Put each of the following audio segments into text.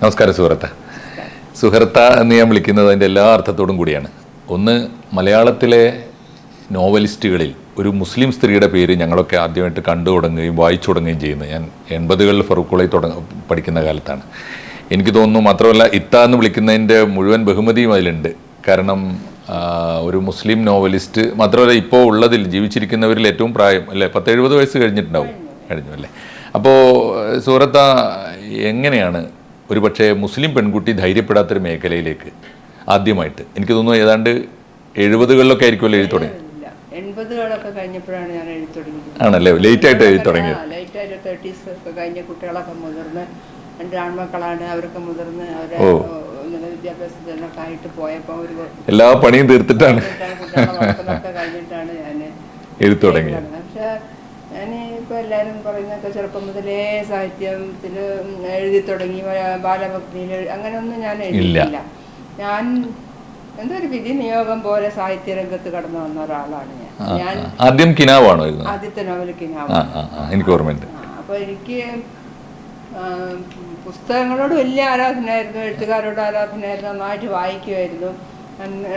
നമസ്കാരം സുഹൃത്ത. സുഹൃത്ത എന്ന് ഞാൻ വിളിക്കുന്നത് അതിന്റെ എല്ലാ അർത്ഥത്തോടും കൂടിയാണ്. ഒന്ന് മലയാളത്തിലെ നോവലിസ്റ്റുകളിൽ ഒരു മുസ്ലിം സ്ത്രീയുടെ പേര് ഞങ്ങളൊക്കെ ആദ്യമായിട്ട് കണ്ടു തുടങ്ങുകയും വായിച്ചു തുടങ്ങുകയും ചെയ്യുന്നത് ഞാൻ എൺപതുകളിൽ ഫറൂഖുളയിൽ തുടങ്ങ പഠിക്കുന്ന കാലത്താണ്. എനിക്ക് തോന്നുന്നു മാത്രമല്ല ഇത്ത എന്ന് വിളിക്കുന്നതിന്റെ മുഴുവൻ ബഹുമതിയും അതിലുണ്ട്. കാരണം ഒരു മുസ്ലിം നോവലിസ്റ്റ് മാത്രമല്ല ഇപ്പോൾ ഉള്ളതിൽ ജീവിച്ചിരിക്കുന്നവരിൽ ഏറ്റവും പ്രായം അല്ലേ പത്തെഴുപത് വയസ്സ് കഴിഞ്ഞിട്ടുണ്ടാവും. കഴിഞ്ഞു അല്ലേ? അപ്പോൾ സൂറത്ത എങ്ങനെയാണ് ഒരു പക്ഷേ മുസ്ലിം പെൺകുട്ടി ധൈര്യപ്പെടാത്തൊരു മേഖലയിലേക്ക് ആദ്യമായിട്ട്. എനിക്ക് തോന്നുന്നു ഏതാണ്ട് എഴുപതുകളിലൊക്കെ ആയിരിക്കുമല്ലോ എഴുതി തുടങ്ങി. എൺപതുകളൊക്കെ കഴിഞ്ഞപ്പോഴാണ് ഞാൻ എഴുതി തുടങ്ങിയത്. ആണല്ലേ? ലേറ്റ് ആയിട്ട് എഴുതി തുടങ്ങിയത്. ലൈറ്റ് ആയിട്ട് തേർട്ടീസ് ഒക്കെ കഴിഞ്ഞ കുട്ടികളൊക്കെ മുതിർന്ന് എന്റെ ആൺമക്കളാണ് അവരൊക്കെ മുതിർന്ന് അവരെ വിദ്യാഭ്യാസത്തിനൊക്കെ ആയിട്ട് പോയപ്പോൾ ഒരു എല്ലാ പണിയും തീർത്തിട്ടാണ്. കുട്ടികളെ കഴിഞ്ഞിട്ടാണ് ഞാൻ എഴുതി തുടങ്ങിയത്. പക്ഷെ ഞാൻ ഇപ്പോൾ എല്ലാവരും പറയുന്നൊക്കെ ചെറുപ്പം മുതലേ സാഹിത്യത്തിൽ എഴുതി തുടങ്ങി ബാലഭക്തിയിൽ അങ്ങനെയൊന്നും ഞാൻ എഴുതിയില്ല ഞാൻ എന്തോ ഒരു വിധി നിയോഗം പോലെ സാഹിത്യ രംഗത്ത് കടന്നു വന്ന ഒരാളാണ് ഞാൻ. ആദ്യം കിനാവാണോ ആദ്യത്തെ നോവൽ കിനാവ്. എനിക്ക് ഓർമ്മയുണ്ട്. അപ്പോൾ എനിക്ക് പുസ്തകങ്ങളോട് വലിയ ആരാധനയായിരുന്നു എഴുത്തുകാരോട് ആരാധനയായിരുന്നു നന്നായിട്ട് വായിക്കുമായിരുന്നു.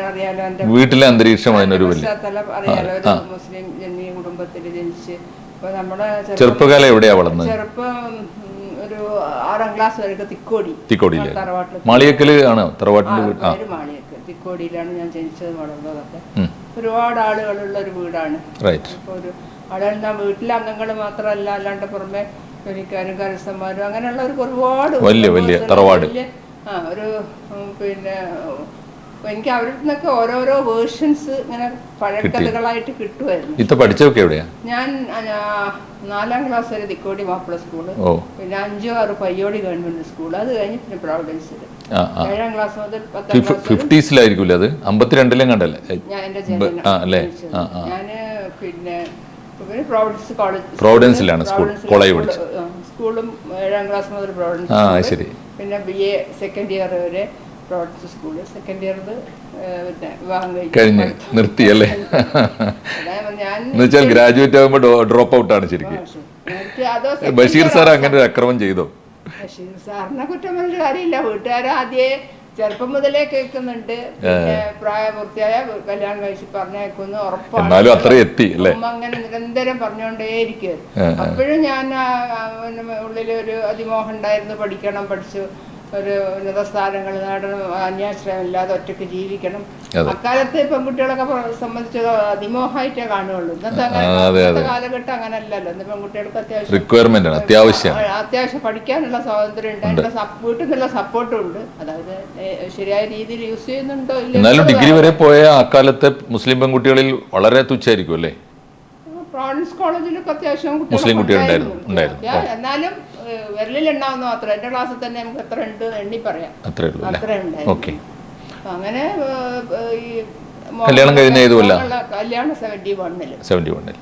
അറിയാലോ എന്റെ വീട്ടിലെ അന്തരീക്ഷം അറിയാലോ ഒരു മുസ്ലിം ജന്മീയ കുടുംബത്തിൽ ജനിച്ച് ചെറുപ്പകാലം എവിടെയാ വളർന്നത്? ചെറുപ്പം ഒരു ആറാം ക്ലാസ് വരെയൊക്കെ തിക്കോടി. തിക്കോടിയിലെ? മാളിയക്കൽ ആണോ? തറവാട്ടിന്റെ വീട് ആ. പേര് തിക്കോടിയിലാണ് ഞാൻ ജനിച്ചത് വളർന്നതൊക്കെ. ഒരുപാട് ആളുകളുള്ള ഒരു വീടാണ്. റൈറ്റ് ഒരു അവിടെ എന്താ വീട്ടിലെ അംഗങ്ങൾ മാത്രമല്ല അല്ലാണ്ട് പുറമെ ജോലിക്കാരും കരസ്ഥന്മാരും അങ്ങനെയുള്ള ഒരു ഒരുപാട് വലിയ- വലിയ തറവാട്. ആ ഒരു പിന്നെ ഉം, എനിക്ക് അവിടെ നിന്നൊക്കെ ഓരോരോ വേർഷൻസ് ഇങ്ങനെ പഴക്കഥകളായിട്ട് കിട്ടുമായിരുന്നു. ഇത്ത പഠിച്ചതൊക്കെ എവിടെയാ? ഞാൻ നാലാം ക്ലാസ് വരെ തിക്കോടി മാപ്പിള സ്കൂൾ പിന്നെ അഞ്ചോ ആറ് പയ്യോടി ഗവൺമെന്റ് സ്കൂൾ അത് കഴിഞ്ഞ് പിന്നെ പ്രോവിഡൻസിൽ ഏഴാം ക്ലാസ് മുതൽ പത്താം ക്ലാസ് ഫിഫ്റ്റീസിലായിരിക്കൂലേ അത്? അമ്പത്തിരണ്ടിലും കണ്ടല്ലേ? ഞാൻ എന്റെ ജനനം. ഞാൻ പിന്നെ പ്രോവിഡൻസ് കോളേജ് പ്രോവിഡൻസിലാണ് സ്കൂൾ, കോളേജ് പഠിച്ചത്. സ്കൂളും ഏഴാം ക്ലാസ് മുതൽ പ്രോവിഡൻസ്. ശരി. പിന്നെ ബി എ സെക്കൻഡ് ഇയർ വരെ സ്കൂളിൽ സെക്കൻഡ് വിവാഹം. കഴിഞ്ഞ് നിർത്തി അല്ലേ എന്നുവെച്ചാൽ ഗ്രാജുവേറ്റ് ആകുമ്പോൾ ഡ്രോപ്പ് ഔട്ട് ആണ് ശരിക്കും. ബഷീർ സാർ അങ്ങനെ ഒരു അക്രമം ചെയ്തോ? ബഷീർ സാറിനെ കുറ്റം പറഞ്ഞിട്ട് കാര്യമില്ല. വീട്ടുകാർ ആദ്യമേ ചെറുപ്പം മുതലേ കേൾക്കുന്നുണ്ട്. പ്രായപൂർത്തിയായ കല്യാണം കഴിച്ച് പറഞ്ഞേക്കുന്നു ഉറപ്പാണ് എന്നാലും അത്ര എത്തി അല്ലേ? അങ്ങനെ നിരന്തരം പറഞ്ഞുകൊണ്ടേയിരിക്കും. അപ്പോഴും ഞാൻ ഉള്ളിൽ ഒരു അതിമോഹം ഉണ്ടായിരുന്നു. പഠിക്കണം പഠിച്ചു. ഒരു ഉന്നത സ്ഥാനങ്ങൾ നേടണം അന്യാശ്രയമില്ലാതെ ഒറ്റയ്ക്ക് ജീവിക്കണം. അക്കാലത്ത് പെൺകുട്ടികളൊക്കെ സംബന്ധിച്ച് സംബന്ധിച്ചത് അതിമോഹമായിട്ടേ കാണുകയുള്ളൂ. ഇന്നത്തെ. കാലഘട്ടം അങ്ങനല്ലല്ലോ ഇന്ന് പെൺകുട്ടികൾക്ക് അത്യാവശ്യം റിക്വയർമെന്റ് അത്യാവശ്യം അത്യാവശ്യം പഠിക്കാനുള്ള സ്വാതന്ത്ര്യം ഉണ്ട്. വീട്ടിൽ നിന്നുള്ള സപ്പോർട്ടും ഉണ്ട്. അതായത് ശരിയായ രീതിയിൽ യൂസ് ചെയ്യുന്നുണ്ടോ എന്നാലും ഡിഗ്രി വരെ പോയ അക്കാലത്തെ മുസ്ലിം പെൺകുട്ടികളിൽ വളരെ തുച്ഛായിരിക്കും അല്ലേ? പ്രോവിൻസ് കോളേജിലൊക്കെ അത്യാവശ്യം മുസ്ലിം കുട്ടികളുണ്ടായിരുന്നു. എന്നാലും വിരലിൽ എണ്ണാവുന്ന മാത്രം. എന്റെ ക്ലാസ്സിൽ തന്നെ നമുക്ക് എത്ര ഉണ്ട് എണ്ണി പറയാം. അത്രേ ഉണ്ടായിരുന്നു. അങ്ങനെ ഈ കല്യാണം കഴിഞ്ഞ ഏത് കല്യാണം സെവന്റി വണ്ണിൽ സെവന്റി വണ്ണിൽ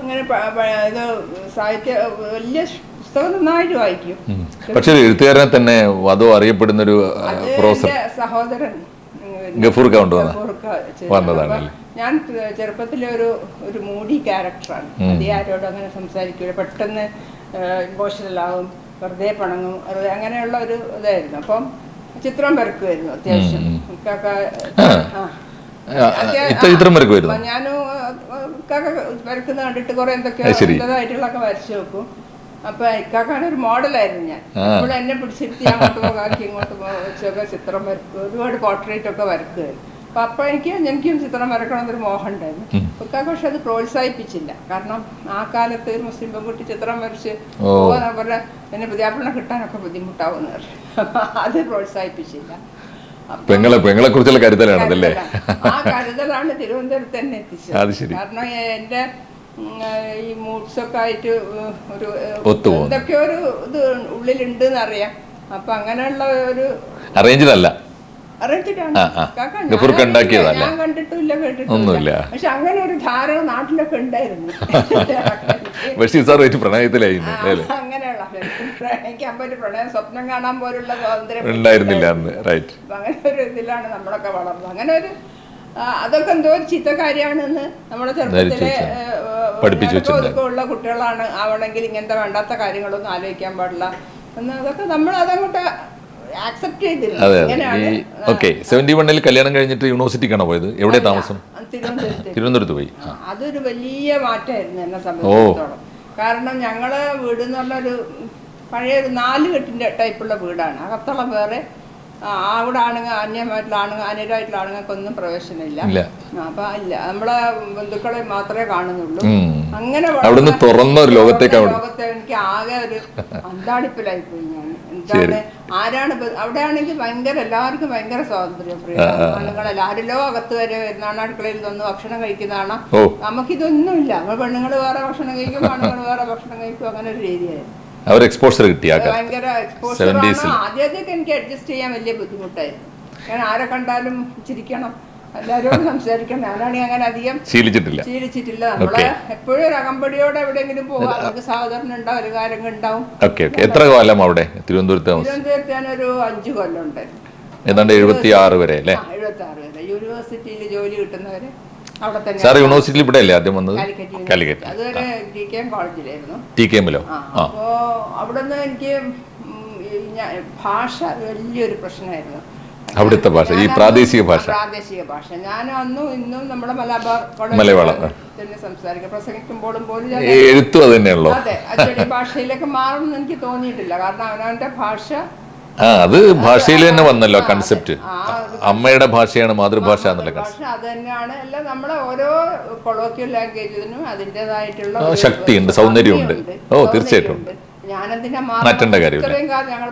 അങ്ങനെ ഇത് സാഹിത്യ വലിയ പുസ്തകം നന്നായിട്ട് വായിക്കും. പക്ഷെ എഴുത്തുകാരനെ തന്നെ അതോ അറിയപ്പെടുന്ന ഒരു എന്റെ സഹോദരൻ ഗഫൂർ? അപ്പൊ ഞാൻ ചെറുപ്പത്തിലെ ഒരു ഒരു മൂഡി ക്യാരക്ടറാണ് അതേ ആരോടും അങ്ങനെ സംസാരിക്കില്ല പെട്ടെന്ന് ഇമോഷണൽ ആവും വെറുതെ പണങ്ങും വെറുതെ അങ്ങനെയുള്ള ഒരു ഇതായിരുന്നു. അപ്പം ചിത്രം വരക്കുമായിരുന്നു അത്യാവശ്യം. ചിത്രം വരക്കുമായിരുന്നു ഞാനും ഇക്കാക്ക വരക്കുന്ന കണ്ടിട്ട് കുറെ എന്തൊക്കെയോ. നല്ലതായിട്ടുള്ളതൊക്കെ വരച്ചു നോക്കും. അപ്പൊ ഇക്കാക്കാണ് ഒരു മോഡലായിരുന്നു ഞാൻ. അപ്പോൾ എന്നെ പിടിച്ചിരുത്തി അങ്ങോട്ട് പോകാക്കി ഇങ്ങോട്ട് വെച്ചൊക്കെ ചിത്രം വരക്കും. ഒരുപാട് പോർട്രേറ്റ് ഒക്കെ വരക്കുമായിരുന്നു അപ്പൊ അപ്പൊ എനിക്ക് എനിക്കും ചിത്രം വരക്കണം എന്നൊരു മോഹം ഉണ്ടായിരുന്നു ഇക്കാക്ക പക്ഷെ അത് പ്രോത്സാഹിപ്പിച്ചില്ല. കാരണം ആ കാലത്ത് ഒരു മുസ്ലിം പെൺകുട്ടി ചിത്രം വരച്ച് അവരുടെ എന്നെ വിദ്യാഭ്യാസം കിട്ടാനൊക്കെ ബുദ്ധിമുട്ടാവുന്ന അത് പ്രോത്സാഹിപ്പിച്ചില്ല. പെങ്ങളെ പെങ്ങളെ കുറിച്ചുള്ള കരുതലാണ്. അതല്ലേ ആ കരുതലാണ് തിരുവനന്തപുരത്ത് തന്നെ എത്തിച്ചത്. കാരണം എന്റെ ഈ മൂഡ്സ് ഒക്കെ ആയിട്ട് ഒരു. എന്തൊക്കെയോ ഒരു ഇത് ഉള്ളിലുണ്ട് എന്നറിയാം. അപ്പൊ അങ്ങനെയുള്ള ഒരു അറേഞ്ച്ഡ് അല്ല ഉണ്ടാക്കിയതല്ലേ? ഒന്നുമില്ല. പക്ഷെ അങ്ങനെ ഒരു ധാരണ നാട്ടിലൊക്കെ ഉണ്ടായിരുന്നു. ബഷീർ സാർ ഒരു പ്രണയത്തിലായിരുന്നു അങ്ങനെയുള്ള പ്രണയിക്കാൻ പ്രണയം സ്വപ്നം കാണാൻ പോലുള്ള സ്വാതന്ത്ര്യം ഉണ്ടായിരുന്നില്ല അന്ന് റൈറ്റ് അങ്ങനെ ഒരു ഇതിലാണ് നമ്മളൊക്കെ വളർന്നത്. അങ്ങനെ ഒരു അതൊക്കെ എന്തോ ഒരു ചീത്ത കാര്യമാണെന്ന് നമ്മുടെ ചെറുപ്പത്തിലെ പഠിപ്പിച്ചു ഞാനൊക്കെ കുട്ടികളാണ് ആവണമെങ്കിൽ ഇങ്ങനത്തെ വേണ്ടാത്ത കാര്യങ്ങളൊന്നും ആലോചിക്കാൻ പാടില്ല. എന്ന് അതൊക്കെ നമ്മൾ അതങ്ങോട്ട് ആക്സെപ്റ്റ് ചെയ്തില്ല. ഓക്കെ സെവന്റി വണ്ണിൽ കല്യാണം കഴിഞ്ഞിട്ട് യൂണിവേഴ്സിറ്റിക്കാണോ പോയത്? എവിടെ താമസം? തിരുവനന്തപുരത്ത് പോയി. അതൊരു വലിയ മാറ്റമായിരുന്നു എന്നെ സംബന്ധിച്ചിടത്തോളം. കാരണം ഞങ്ങൾ വീട് എന്ന് പറഞ്ഞൊരു പഴയ ഒരു നാല് കെട്ടിന്റെ ടൈപ്പുള്ള വീടാണ്. അകത്തളം വേറെ അവിടെ ആണുങ്ങൾ അന്യമായിട്ടുള്ള ആണുങ്ങൾ അന്യരായിട്ടുള്ള ആണുങ്ങൾക്കൊന്നും പ്രവേശനമില്ല. അപ്പൊ ഇല്ല. നമ്മളെ ബന്ധുക്കളെ മാത്രമേ കാണുന്നുള്ളൂ. അങ്ങനെ തുറന്ന ലോകത്തേക്ക് എനിക്ക് ആകെ ഒരു അന്താളിപ്പിലായി പോയി ഞാൻ. എന്താണ് ആരാണ് ഇപ്പൊ- അവിടെ ആണെങ്കിൽ ഭയങ്കര എല്ലാവർക്കും ഭയങ്കര സ്വാതന്ത്ര്യം. ആണുങ്ങളല്ല. ആരിലോ അകത്ത് വരെ വരുന്നതാണ് അടുക്കളയിൽ നിന്ന് ഭക്ഷണം കഴിക്കുന്നതാണ്. നമുക്കിതൊന്നുമില്ല. നമ്മൾ പെണ്ണുങ്ങൾ വേറെ ഭക്ഷണം കഴിക്കും ആണുങ്ങൾ വേറെ ഭക്ഷണം കഴിക്കും അങ്ങനെ ഒരു രീതിയായിരുന്നു. അവർ എക്സ്പോഷർ കിട്ടിയാക്കാം ഭയങ്കര എക്സ്പോഷർ 70s ൽ. ആദ്യമൊക്കെ എനിക്ക് അഡ്ജസ്റ്റ് ചെയ്യാൻ വലിയ ബുദ്ധിമുട്ടായിരുന്നു. ഞാൻ ആരെ കണ്ടാലും ചിരിക്കണം. എല്ലാവരോടും സംസാരിക്കാൻ ഞാനാണ് അങ്ങനെ അധികം ശീലിച്ചിട്ടില്ല. ശീലിച്ചിട്ടില്ല. നമ്മൾ എപ്പോഴും ഒരു അകമ്പടിയോടെ എവിടെയെങ്കിലും പോവാം. നമുക്ക് സാധാരണ ഉണ്ടാവും ഒരു കാര്യം ഉണ്ടാവും ഓക്കെ ഓക്കെ. എത്ര കാലം അവിടെ? തിരുവനന്തപുരത്ത് ഒരു അഞ്ചു കൊല്ലം ഉണ്ടായിരുന്നു ഏതാണ്ട് എഴുപത്തി ആറ് വരെ അല്ലേ? എഴുപത്തി ആറ് വരെ. യൂണിവേഴ്സിറ്റിയിൽ ജോലി കിട്ടുന്നവരെ അവിടെ സാർ യൂണിവേഴ്സിറ്റിയിൽ ഇവിടെ അല്ലേ ആദ്യം വന്നത്? കാലിക്കറ്റ് അതുവരെ ഡി കെ എം കോളേജിലായിരുന്നു. ടി കെ എമ്മിലോ? ആ ആ. അപ്പോ എനിക്ക് ഭാഷ വലിയൊരു പ്രശ്നമായിരുന്നു. അവിടുത്തെ ഭാഷ, ഈ പ്രാദേശിക ഭാഷ. പ്രാദേശിക ഭാഷ. ഞാൻ അന്നും ഇന്നും നമ്മുടെ മലബാർ മലയാളം. തന്നെ സംസാരിക്കുക പ്രസംഗിക്കുമ്പോഴും പോലും എഴുത്തു അത് തന്നെയാണല്ലോ. അതെ അച്ചടി ഭാഷയിലേക്ക് മാറുമെന്ന് എനിക്ക് തോന്നിയിട്ടില്ല. കാരണം അവനവന്റെ ഭാഷ ആ അത് ഭാഷയിൽ തന്നെ വന്നല്ലോ കൺസെപ്റ്റ് അമ്മയുടെ ഭാഷയാണ് മാതൃഭാഷ എന്നുള്ള കൺസെപ്റ്റ് അത് തന്നെയാണ് അല്ല നമ്മളെ ഓരോ കൊളോക്കിയൽ ലാംഗ്വേജിനും അതിന്റെതായിട്ടുള്ള ശക്തിയുണ്ട്, സൗന്ദര്യമുണ്ട്. ഓ, തീർച്ചയായിട്ടും. ഞാനെന്തിനാ മാറ്റേണ്ട കാര്യമില്ല. ഇത്രയും കാലം ഞങ്ങൾ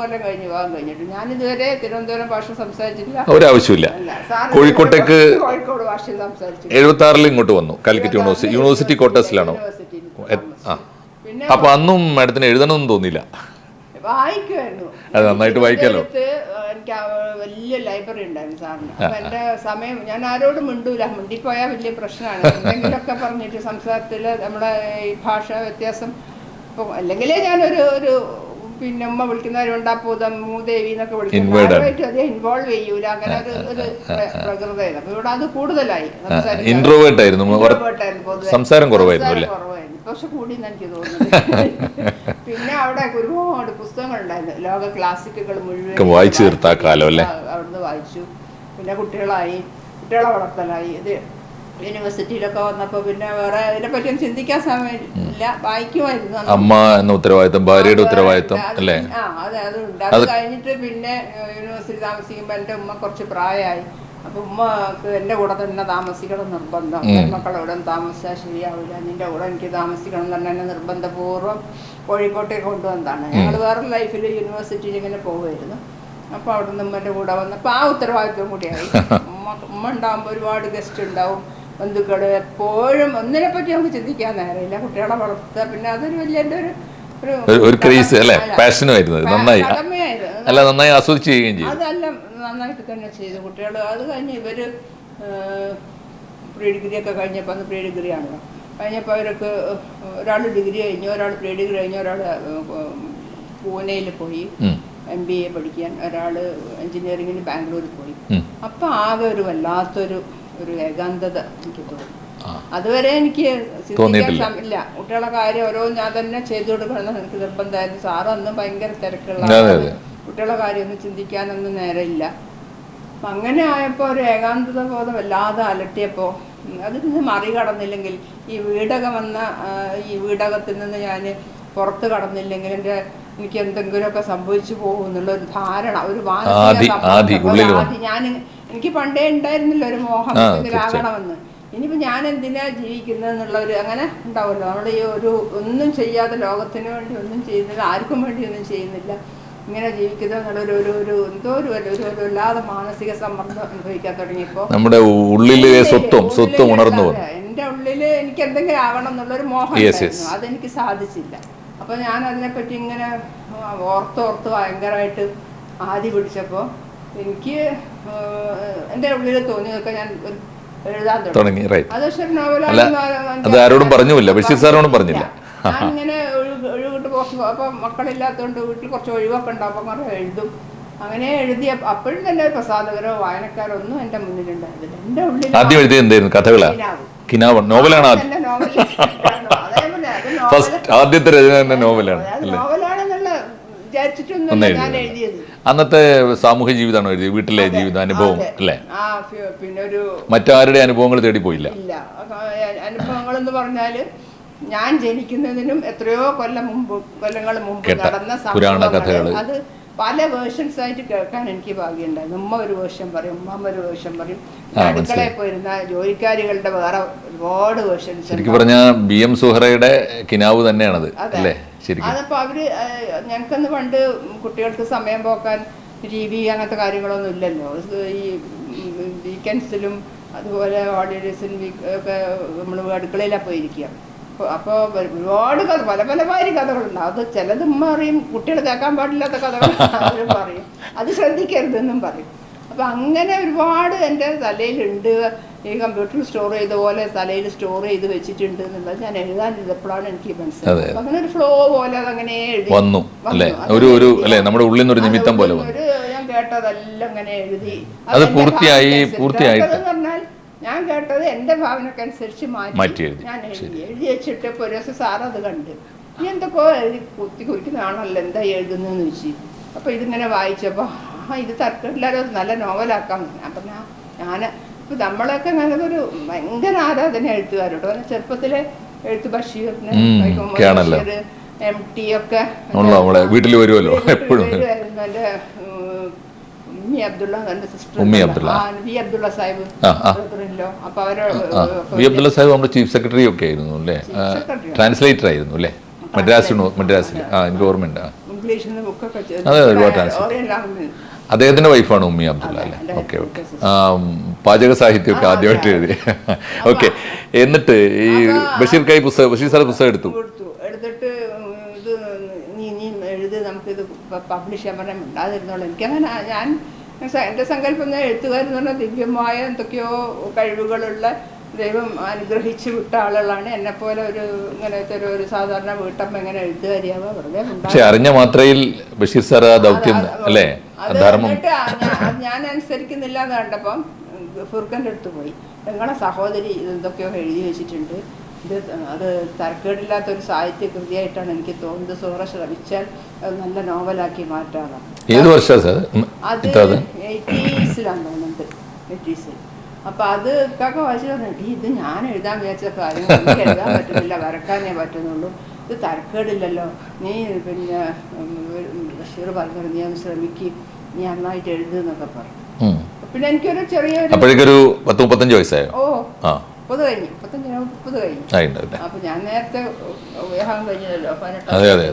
കൊല്ലം കഴിഞ്ഞ് കഴിഞ്ഞിട്ട്. ഞാൻ ഇതുവരെ തിരുവനന്തപുരം ഭാഷ സംസാരിച്ചിട്ടില്ല. ഒരാവശ്യമില്ല കോഴിക്കോട്ടേക്ക് കോഴിക്കോട് ഭാഷയിൽ സംസാരിച്ചു എഴുപത്തി ആറിൽ ഇങ്ങോട്ട് വന്നു. കാലിക്കറ്റ് യൂണിവേഴ്സിറ്റി യൂണിവേഴ്സിറ്റി കോട്ടേഴ്സിലാണോ ആ. അപ്പൊ അന്നും മാഡത്തിന് എഴുതണമെന്ന് തോന്നിയില്ല. വായിക്കുമായിരുന്നു അത് നന്നായിട്ട് വായിക്കാലോ. എനിക്ക് വലിയ ലൈബ്രറി ഉണ്ടായിരുന്നു സാറിന്. അപ്പൊ എന്റെ സമയം ഞാൻ ആരോടും മിണ്ടൂല. മിണ്ടിപ്പോയാൽ വലിയ പ്രശ്നമാണ്. എന്തെങ്കിലുമൊക്കെ പറഞ്ഞിട്ട് സംസാരത്തിൽ നമ്മുടെ ഈ ഭാഷ വ്യത്യാസം ഇപ്പൊ അല്ലെങ്കിലേ ഞാനൊരു ഒരു പിന്നെ ഉമ്മ വിളിക്കുന്നവരുണ്ടാ പൂതം മൂദേവി എന്നൊക്കെ വിളിക്കുന്നത് അധികം ഇൻവോൾവ് ചെയ്യൂല. അങ്ങനെ ഒരു ഒരു പ്ര- പ്രകൃതമായിരുന്നു അപ്പൊ ഇവിടെ അത് കൂടുതലായി. ഇൻട്രോവേർട്ട് ആയിരുന്നു. സംസാരം കുറവായിരുന്നു. പക്ഷെ കൂടി എനിക്ക് തോന്നുന്നു പിന്നെ അവിടെ ഒരുപാട് പുസ്തകങ്ങൾ ഉണ്ടായിരുന്നു. ലോക ക്ലാസിക്കുകൾ മുഴുവൻ വായിച്ചു തീർത്ത കാലം അല്ലേ? അവിടുന്ന് വായിച്ചു. പിന്നെ കുട്ടികളായി. കുട്ടികളെ വളർത്തലായി. ഇത് യൂണിവേഴ്സിറ്റിയിലൊക്കെ വന്നപ്പോൾ പിന്നെ വേറെ ഇതിനെപ്പറ്റിയൊന്നും ചിന്തിക്കാൻ സമയമില്ല. വായിക്കുമായിരുന്നു. അമ്മ എന്ന ഉത്തരവാദിത്തം ഭാര്യയുടെ ഉത്തരവാദിത്തം അല്ലേ? ആ അതെ അതുണ്ട് അത് കഴിഞ്ഞിട്ട് പിന്നെ യൂണിവേഴ്സിറ്റി താമസിക്കുമ്പോൾ എന്റെ ഉമ്മ കുറച്ച് പ്രായമായി. അപ്പൊ ഉമ്മക്ക് എന്റെ കൂടെ തന്നെ താമസിക്കണം നിർബന്ധം. മക്കളെ ഇവിടെ താമസിച്ചാൽ ശരിയാവില്ല നിന്റെ കൂടെ എനിക്ക് താമസിക്കണം എന്ന് പറഞ്ഞ എന്നെ നിർബന്ധപൂർവം കോഴിക്കോട്ടേക്ക് കൊണ്ടുവന്നതാണ്. ഞങ്ങൾ വേറെ ലൈഫിൽ യൂണിവേഴ്സിറ്റിയിൽ ഇങ്ങനെ പോകുമായിരുന്നു അപ്പോൾ അവിടെ നിന്ന് ഉമ്മന്റെ കൂടെ വന്നപ്പോൾ ആ ഉത്തരവാദിത്വം കൂടിയായി. ഉമ്മ ഉമ്മ ഉണ്ടാകുമ്പോൾ ഒരുപാട് ഗസ്റ്റ് ഉണ്ടാവും. ബന്ധുക്കൾ എപ്പോഴും ഒന്നിനെ പറ്റി നമുക്ക് ചിന്തിക്കാൻ നേരമില്ല. കുട്ടികളെ വളർത്തുക. പിന്നെ അതൊരു വലിയ എന്റെ ഒരു ഒരു- ക്രീസ് അല്ലേ? പാഷനും ആയിരുന്നു നന്നായി. അല്ല നന്നായി ആസ്വദിച്ച് ചെയ്യുകയും ചെയ്തു. അതെല്ലാം നന്നായിട്ട് തന്നെ ചെയ്തു. കുട്ടികൾ അത് കഴിഞ്ഞ് ഇവർ പ്രീ ഡിഗ്രി ഒക്കെ കഴിഞ്ഞപ്പോൾ അന്ന് പ്രീ ഡിഗ്രി ആണല്ലോ. കഴിഞ്ഞപ്പോൾ അവരൊക്കെ ഒരാൾ ഡിഗ്രി കഴിഞ്ഞു ഒരാൾ പ്രീ ഡിഗ്രി കഴിഞ്ഞു ഒരാൾ പൂനെയിൽ പോയി. എം ബി എ പഠിക്കാൻ. ഒരാൾ എഞ്ചിനീയറിങ്ങിന് ബാംഗ്ലൂരിൽ പോയി. അപ്പം ആകെ ഒരു വല്ലാത്തൊരു ഒരു ഏകാന്തത എനിക്ക് തോന്നി. അതുവരെ എനിക്ക് തോന്നിയിട്ടില്ല. ഇല്ല കുട്ടികളെ കാര്യം ഓരോ ഞാൻ തന്നെ ചെയ്തു കൊടുക്കണം എനിക്ക് നിർബന്ധമായിരുന്നു സാറ് അന്നും ഭയങ്കര തിരക്കുള്ള. കുട്ടികളെ കാര്യമൊന്നും ചിന്തിക്കാനൊന്നും നേരമില്ല അപ്പം അങ്ങനെ ആയപ്പോൾ ഒരു ഏകാന്തത ബോധം വല്ലാതെ അലട്ടിയപ്പോൾ അത് അതിൽ നിന്ന് മറികടന്നില്ലെങ്കിൽ ഈ വീടകം വന്ന ഈ വീടകത്തിൽ നിന്ന് ഞാൻ പുറത്ത് കടന്നില്ലെങ്കിൽ എന്റെ എനിക്ക് എന്തെങ്കിലുമൊക്കെ സംഭവിച്ചു പോകും എന്നുള്ള ഒരു ധാരണ ഒരു മാനസിക. ഞാൻ എനിക്ക് പണ്ടേ ഉണ്ടായിരുന്നില്ല ഒരു മോഹം ആകണമെന്ന്. ഇനിയിപ്പോ ഇനിയിപ്പോൾ ഞാൻ എന്തിനാ ജീവിക്കുന്നത് എന്നുള്ള ഒരു അങ്ങനെ ഉണ്ടാവുമല്ലോ. നമ്മൾ ഈ ഒരു ഒന്നും ചെയ്യാതെ ലോകത്തിന് വേണ്ടി ഒന്നും ചെയ്യുന്നില്ല ആർക്കും വേണ്ടി ഒന്നും ചെയ്യുന്നില്ല. ഇങ്ങനെ ജീവിക്കുന്നത് എന്നുള്ളൊരു ഒരു ഒരു എന്തോ ഒരു ഒരു വല്ലാതെ മാനസിക സമ്മർദ്ദം അനുഭവിക്കാൻ തുടങ്ങിയപ്പോൾ നമ്മുടെ ഉള്ളിലെ സ്വത്വം സ്വത്വം ഉണർന്നു എന്റെ ഉള്ളിൽ എനിക്ക് എന്തെങ്കിലും ആവണം എന്നുള്ള ഒരു മോഹം. അതെനിക്ക് സാധിച്ചില്ല. അപ്പൊ ഞാൻ അതിനെപ്പറ്റി ഇങ്ങനെ ഓർത്തോർത്ത് ഭയങ്കരമായിട്ട് ആദ്യ പിടിച്ചപ്പോ എനിക്ക് എന്റെ എന്റെ ഉള്ളിൽ തോന്നിയതൊക്കെ ഞാൻ എഴുതാൻ തുടങ്ങി. അത് പക്ഷെ അത് ആരോടും. പറഞ്ഞില്ല. ബഷീർ സാറിനോടും പറഞ്ഞില്ല. ഒഴിവ് ഒഴിവിട്ട് കുറച്ച് അപ്പം മക്കളില്ലാത്തതുകൊണ്ട് വീട്ടിൽ കുറച്ച് ഒഴിവൊക്കെ ഉണ്ടാവും അപ്പം കുറേ എഴുതും. അങ്ങനെ എഴുതിയ അപ്പോഴും തന്നെ പ്രസാദകരോ വായനക്കാരോ ഒന്നും എന്റെ മുന്നിലുണ്ടായിരുന്നില്ല. എന്റെ ഉള്ളിൽ ആദ്യം എഴുതിയത് എന്തായിരുന്നു? കഥകളാ? കിനാവ്. നോവലാണ് ഫസ്റ്റ് ആദ്യത്തെ രചന തന്നെ നോവലാണ് നോവലാണെന്നുള്ള വിചാരിച്ചിട്ടൊന്നും ഞാൻ എഴുതിയത്. അന്നത്തെ സാമൂഹ്യ ജീവിതമാണ് എഴുതിയത് വീട്ടിലെ ജീവിത അനുഭവം. അല്ലേ? പിന്നെ ഒരു മറ്റാരുടെ അനുഭവങ്ങൾ തേടി പോയില്ല? അനുഭവങ്ങൾ എന്ന് പറഞ്ഞാൽ ഞാൻ ജനിക്കുന്നതിനും എത്രയോ കൊല്ലം മുമ്പ് കൊല്ലങ്ങൾ മുമ്പ് നടന്ന പുരാണ കഥകൾ അത് പല വേർഷൻസ് ആയിട്ട് കേൾക്കാൻ എനിക്ക് ഭാഗ്യമുണ്ടായിരുന്നു ഉമ്മ ഒരു വേർഷൻ പറയും ഉമ്മ ഒരു വേർഷൻ പറയും. അടുക്കളയിൽ പോയിരുന്ന ജോലിക്കാരികളുടെ വേറെ ഒരുപാട് വേർഷൻസ് ശരിക്കും പറഞ്ഞാൽ ബി എം സുഹറയുടെ കിനാവ് തന്നെയാണത് അല്ലേ? ശരിക്കും. അതപ്പോ അവർ ഞങ്ങൾക്കന്ന് ഞങ്ങൾക്കൊന്ന് പണ്ട് കുട്ടികൾക്ക് സമയം പോക്കാൻ ടി വി അങ്ങനത്തെ കാര്യങ്ങളൊന്നും ഇല്ലല്ലോ. ഈ വീക്കെൻഡ്സിലും അതുപോലെ ഹോളിഡേയ്സിലും ഒക്കെ നമ്മൾ അടുക്കളയിലാണ് പോയിരിക്കുക. അപ്പോൾ ഒരുപാട് കഥ പല പല ഭാര്യ കഥകളുണ്ട്. അത് ചിലത് ഉമ്മ അറിയും കുട്ടികൾ കേൾക്കാൻ പാടില്ലാത്ത കഥകൾ അവരും പറയും. അത് ശ്രദ്ധിക്കരുതെന്നും പറയും. അപ്പം അങ്ങനെ ഒരുപാട് എന്റെ തലയിലുണ്ട്. ഈ കമ്പ്യൂട്ടറിൽ സ്റ്റോർ ചെയ്ത പോലെ തലയിൽ സ്റ്റോർ ചെയ്ത് വെച്ചിട്ടുണ്ട് എന്നുള്ളത് ഞാൻ എഴുതാനിരുന്നപ്പോഴാണ് എനിക്ക് മനസ്സിലായത്. അങ്ങനെ ഒരു ഫ്ലോ പോലെ അതങ്ങനെ എഴുതി വന്നു അല്ലേ? ഒരു ഒരു അല്ലേ? നമ്മുടെ ഉള്ളിൽ നിന്നൊരു നിമിത്തം പോലെ ഒരു ഞാൻ കേട്ടതെല്ലാം അങ്ങനെ എഴുതി. അത് പൂർത്തിയായി, പൂർത്തിയായിട്ട്. പറഞ്ഞാൽ ഞാൻ കേട്ടത് എന്റെ ഭാവനക്കനുസരിച്ച് മാറ്റി മാറ്റി ഞാൻ എഴുതി എഴുതി വെച്ചിട്ട് ഇപ്പൊ ഒരു ദിവസം സാറത് കണ്ട്. നീ എന്തൊക്കെയോ എഴുതി കുത്തി കുറിക്കുന്നതാണല്ലോ എന്താ എഴുതുന്നതെന്ന് ചോദിച്ചു അപ്പൊ ഇതിങ്ങനെ വായിച്ചപ്പോ ആ ഇത് തർക്കമില്ലാതെ നല്ല നോവലാക്കാം. ഞാൻ ഞാൻ ഞാൻ ഇപ്പൊ നമ്മളൊക്കെ നല്ലതൊരു ഭയങ്കര ആരാധന എഴുത്തുകാരോട്ടോ ചെറുപ്പത്തിലെ എഴുത്ത് ബഷീറിന് ബഷീർ എം ടി ഒക്കെ വീട്ടിൽ വരുമല്ലോ എപ്പോഴും. എന്റെ, ഉമ്മി അബ്ദുള്ള സിസ്റ്റർ ഉമ്മി അബ്ദുള്ള. വി അബ്ദുള്ള സാഹിബ്. അപ്പൊ അവർ വി അബ്ദുള്ള സാഹിബ് നമ്മുടെ ചീഫ് സെക്രട്ടറി ഒക്കെ ആയിരുന്നു അല്ലേ? ട്രാൻസ്ലേറ്റർ ആയിരുന്നു അല്ലേ? മദ്രാസ് മദ്രാസിൽ ആ എനിക്ക് ഓർമ്മയുണ്ട് അതെ, ഒരുപാട് ട്രാൻസ്ലേറ്റ് അദ്ദേഹത്തിന്റെ വൈഫാണ് ഉമ്മി അബ്ദുള്ള അല്ലേ? Okay okay. പാചക സാഹിത്യമൊക്കെ ആദ്യമായിട്ട് എഴുതി ഓക്കെ എന്നിട്ട് ഈ ബഷീർ കൈ പുസ്തകം ബഷീർ സാർ പുസ്തകം എടുത്തു? എടുത്തിട്ട് ഇത് നീ നീ എഴുതി നമുക്കിത് പബ്ലിഷ് ചെയ്യാൻ പറഞ്ഞാൽ ഉണ്ടാതിരുന്നോളൂ എനിക്കങ്ങനെ ഞാൻ എന്റെ സങ്കല്പം ഞാൻ എഴുത്തുകാരെന്ന് പറഞ്ഞാൽ ദിവ്യമായ എന്തൊക്കെയോ കഴിവുകളുള്ള ദൈവം അനുഗ്രഹിച്ചു വിട്ട ആളുകളാണ്. എന്നെ പോലെ ഒരു ഇങ്ങനത്തെ ഒരു ഒരു സാധാരണ വീട്ടമ്മ എങ്ങനെ എഴുത്തുകാരിയാവുക വെറുതെ പക്ഷെ അറിഞ്ഞ മാത്രയിൽ ബഷീർ സാർ ആ ദൗത്യം അല്ലേ? ധർമ്മം. ഞാൻ അനുസരിക്കുന്നില്ല എന്ന് കണ്ടപ്പം ഫുർഖന്റെ അടുത്ത് പോയി. നിങ്ങളെ സഹോദരി ഇതെന്തൊക്കെയോ എഴുതി വെച്ചിട്ടുണ്ട്. ഇത് അത് തരക്കേടില്ലാത്ത ഒരു സാഹിത്യ കൃതിയായിട്ടാണ് എനിക്ക് തോന്നുന്നത്. സോറ ശ്രമിച്ചാൽ നല്ല നോവലാക്കി മാറ്റാണ് ഏത് വർഷം സാർ? അത് ഇത്ര അത് എയ്റ്റീസിലാണ് തോന്നുന്നത്. എയ്റ്റീസിൽ. അപ്പൊ അത് ഇക്കാക്ക വായിച്ചു പറഞ്ഞു ഇത് ഞാൻ എഴുതാൻ വിചാരിച്ച കാര്യം എനിക്ക് എഴുതാൻ പറ്റുന്നില്ല വരക്കാനേ പറ്റുന്നുള്ളൂ. ഇത് തരക്കേടില്ലല്ലോ. നീ പിന്നെ ബഷീർ പറഞ്ഞു നീ ഒന്ന് ശ്രമിക്കും നീ നന്നായിട്ട് എഴുതുന്നൊക്കെ പറഞ്ഞു. പിന്നെ എനിക്കൊരു ചെറിയൊരു അപ്പോഴേക്കൊരു പത്ത് മുപ്പത്തഞ്ച് വയസ്സായോ? ഓ. മുപ്പത് കഴിഞ്ഞു. മുപ്പത്തഞ്ചിന് മുപ്പത് കഴിഞ്ഞു. ആയിട്ടുണ്ടാവില്ലേ അപ്പൊ ഞാൻ നേരത്തെ വിവാഹം കഴിഞ്ഞതല്ലോ അതെ, അതെ,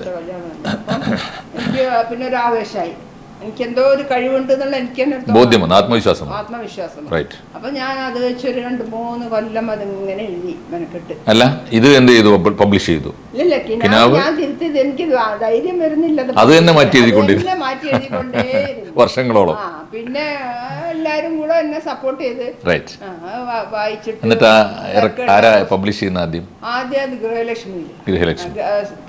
എനിക്ക് പിന്നെ ഒരു ആവേശമായി എനിക്ക് എന്തോ ഒരു കഴിവുണ്ട് എന്നുള്ള എനിക്ക് തന്നെ ബോധ്യം ആത്മവിശ്വാസം. ആത്മവിശ്വാസം. റൈറ്റ് അപ്പൊ ഞാൻ അത് വെച്ചൊരു രണ്ട് മൂന്ന് കൊല്ലം അതിങ്ങനെ എഴുതി മെനക്കെട്ട്. അല്ല ഇത് എന്ത് ചെയ്തു? പബ്ലിഷ് ചെയ്തു? ഇല്ല കിനാവ്? ഞാൻ തിരുത്തിയത് എനിക്ക് ധൈര്യം വരുന്നില്ല. അത് തന്നെ മാറ്റി എഴുതിക്കൊണ്ടിരുന്നു. മാറ്റി എഴുതിക്കൊണ്ടേയിരുന്നു. വർഷങ്ങളോളം. പിന്നെ എല്ലാരും കൂടെ എന്നെ സപ്പോർട്ട് ചെയ്ത്. വായിച്ചിട്ട് എന്നിട്ട് ആരാ പബ്ലിഷ് ചെയ്യുന്ന ആദ്യം? ആദ്യം അത് ഗൃഹലക്ഷ്മിയിൽ ഗൃഹലക്ഷ്മി.